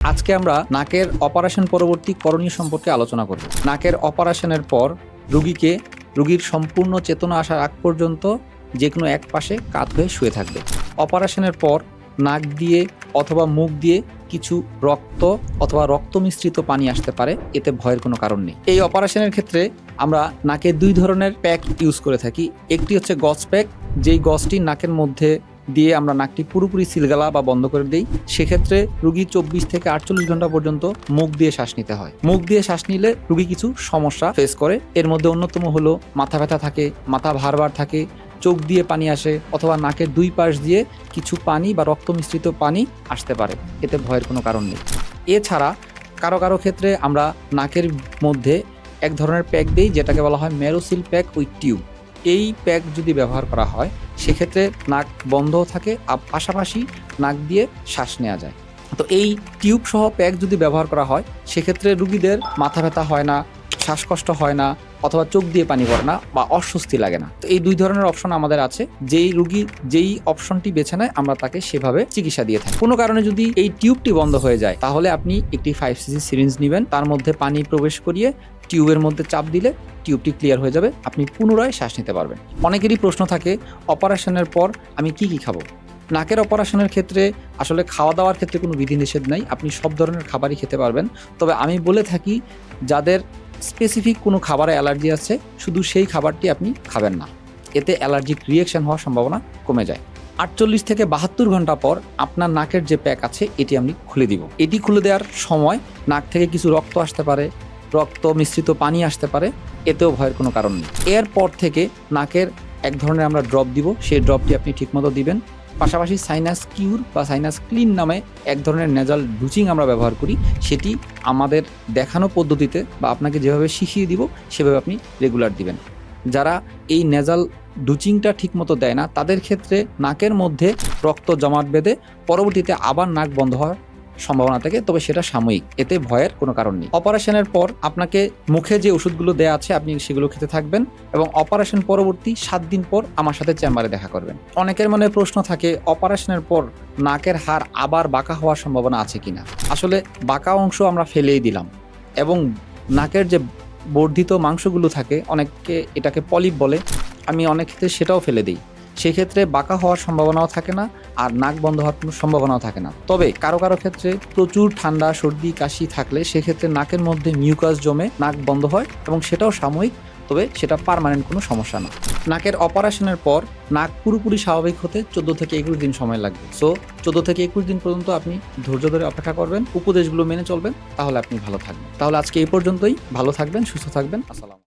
আজকে আমরা নাকের অপারেশন পরবর্তী করণীয় সম্পর্কে আলোচনা করব। নাকের অপারেশনের পর রুগীকে রুগীর সম্পূর্ণ চেতনা আসার আগ পর্যন্ত যে কোনো এক পাশে কাত হয়ে শুয়ে থাকবে। অপারেশনের পর নাক দিয়ে অথবা মুখ দিয়ে কিছু রক্ত অথবা রক্ত মিশ্রিত পানি আসতে পারে, এতে ভয়ের কোনো কারণ নেই। এই অপারেশনের ক্ষেত্রে আমরা নাকে দুই ধরনের প্যাক ইউজ করে থাকি। একটি হচ্ছে গজ প্যাক, যেই গজটি নাকের মধ্যে দিয়ে আমরা নাকটি পুরোপুরি সিলগালা বা বন্ধ করে দিই। সেক্ষেত্রে রুগী চব্বিশ থেকে আটচল্লিশ ঘণ্টা পর্যন্ত মুখ দিয়ে শ্বাস নিতে হয়। মুখ দিয়ে শ্বাস নিলে রুগী কিছু সমস্যা ফেস করে। এর মধ্যে অন্যতম হলো মাথা ব্যথা থাকে, মাথা ভারবার থাকে, চোখ দিয়ে পানি আসে অথবা নাকের দুই পাশ দিয়ে কিছু পানি বা রক্ত মিশ্রিত পানি আসতে পারে। এতে ভয়ের কোনো কারণ নেই। এছাড়া কারও কারও ক্ষেত্রে আমরা নাকের মধ্যে এক ধরনের প্যাক দিই, যেটাকে বলা হয় মেরোসিল প্যাক উইথ টিউব। এই প্যাক যদি ব্যবহার করা হয়, সেক্ষেত্রে নাক বন্ধ থাকে পাশাপাশি নাক দিয়ে শ্বাস নেওয়া যায়। তো এই টিউব সহ প্যাক যদি ব্যবহার করা হয়, সেক্ষেত্রে রুগীদের মাথা ব্যথা হয় না শ্বাসকষ্ট হয় না অথবা চোখ দিয়ে পানি পড়ে না বা অস্বস্তি লাগে না। তো এই দুই ধরনের অপশন আমাদের আছে। যেই রুগী যেই অপশনটি বেছে নেয়, আমরা তাকে সেভাবে চিকিৎসা দিয়ে থাকি। কোনো কারণে যদি এই টিউবটি বন্ধ হয়ে যায়, তাহলে আপনি একটি ফাইভ সিসি সিরিঞ্জ নেবেন। তার মধ্যে পানি প্রবেশ করিয়ে টিউবের মধ্যে চাপ দিলে টিউবটি ক্লিয়ার হয়ে যাবে, আপনি পুনরায় শ্বাস নিতে পারবেন। অনেকেরই প্রশ্ন থাকে, অপারেশনের পর আমি কি কি খাব? নাকের অপারেশনের ক্ষেত্রে আসলে খাওয়া দাওয়ার ক্ষেত্রে কোনো বিধিনিষেধ নাই। আপনি সব ধরনের খাবারই খেতে পারবেন। তবে আমি বলে থাকি, যাদের স্পেসিফিক কোনো খাবারে অ্যালার্জি আছে, শুধু সেই খাবারটি আপনি খাবেন না। এতে অ্যালার্জিক রিয়েকশন হওয়ার সম্ভাবনা কমে যায়। আটচল্লিশ থেকে বাহাত্তর ঘণ্টা পর আপনার নাকের যে প্যাক আছে, এটি আমি খুলে দিব। এটি খুলে দেওয়ার সময় নাক থেকে কিছু রক্ত আসতে পারে, রক্ত মিশ্রিত পানি আসতে পারে, এতেও ভয়ের কোনো কারণ নেই। এরপর থেকে নাকের এক ধরনের আমরা ড্রপ দিব, সেই ড্রপটি আপনি ঠিকমতো দিবেন। পাশাপাশি সাইনাস কিউর বা সাইনাস ক্লিন নামে এক ধরনের নেজাল ডুচিং আমরা ব্যবহার করি, সেটি আমাদের দেখানো পদ্ধতিতে বা আপনাকে যেভাবে শিখিয়ে দিব, সেভাবে আপনি রেগুলার দিবেন। যারা এই নেজাল ডুচিংটা ঠিকমতো দেয় না, তাদের ক্ষেত্রে নাকের মধ্যে রক্ত জমাট বেঁধে পরবর্তীতে আবার নাক বন্ধ হওয়ার সম্ভাবনা থাকে, তবে সেটা সাময়িক। এতে ভয়ের কোনো কারণ নেই। অপারেশনের পর আপনাকে মুখে যে ওষুধগুলো দেওয়া আছে, আপনি সেগুলো খেতে থাকবেন এবং অপারেশন পরবর্তী সাত দিন পর আমার সাথে চেম্বারে দেখা করবেন। অনেকের মনে প্রশ্ন থাকে, অপারেশনের পর নাকের হাড় আবার বাঁকা হওয়ার সম্ভাবনা আছে কিনা? আসলে বাঁকা অংশ আমরা ফেলেই দিলাম এবং নাকের যে বর্ধিত মাংসগুলো থাকে, অনেককে এটাকে পলিপ বলে, আমি অনেক ক্ষেত্রে সেটাও ফেলে দিই। সেক্ষেত্রে বাঁকা হওয়ার সম্ভাবনাও থাকে না আর নাক বন্ধ হওয়ার কোনো সম্ভাবনাও থাকে না। তবে কারও কারও ক্ষেত্রে প্রচুর ঠান্ডা, সর্দি, কাশি থাকলে সেক্ষেত্রে নাকের মধ্যে মিউকাস জমে নাক বন্ধ হয় এবং সেটাও সাময়িক, তবে সেটা পার্মানেন্ট কোনো সমস্যা না। নাকের অপারেশনের পর নাক পুরোপুরি স্বাভাবিক হতে চোদ্দ থেকে একুশ দিন সময় লাগবে। সো চোদ্দ থেকে একুশ দিন পর্যন্ত আপনি ধৈর্য ধরে অপেক্ষা করবেন, উপদেশগুলো মেনে চলবেন, তাহলে আপনি ভালো থাকবেন। তাহলে আজকে এই পর্যন্তই। ভালো থাকবেন, সুস্থ থাকবেন। আসসালাম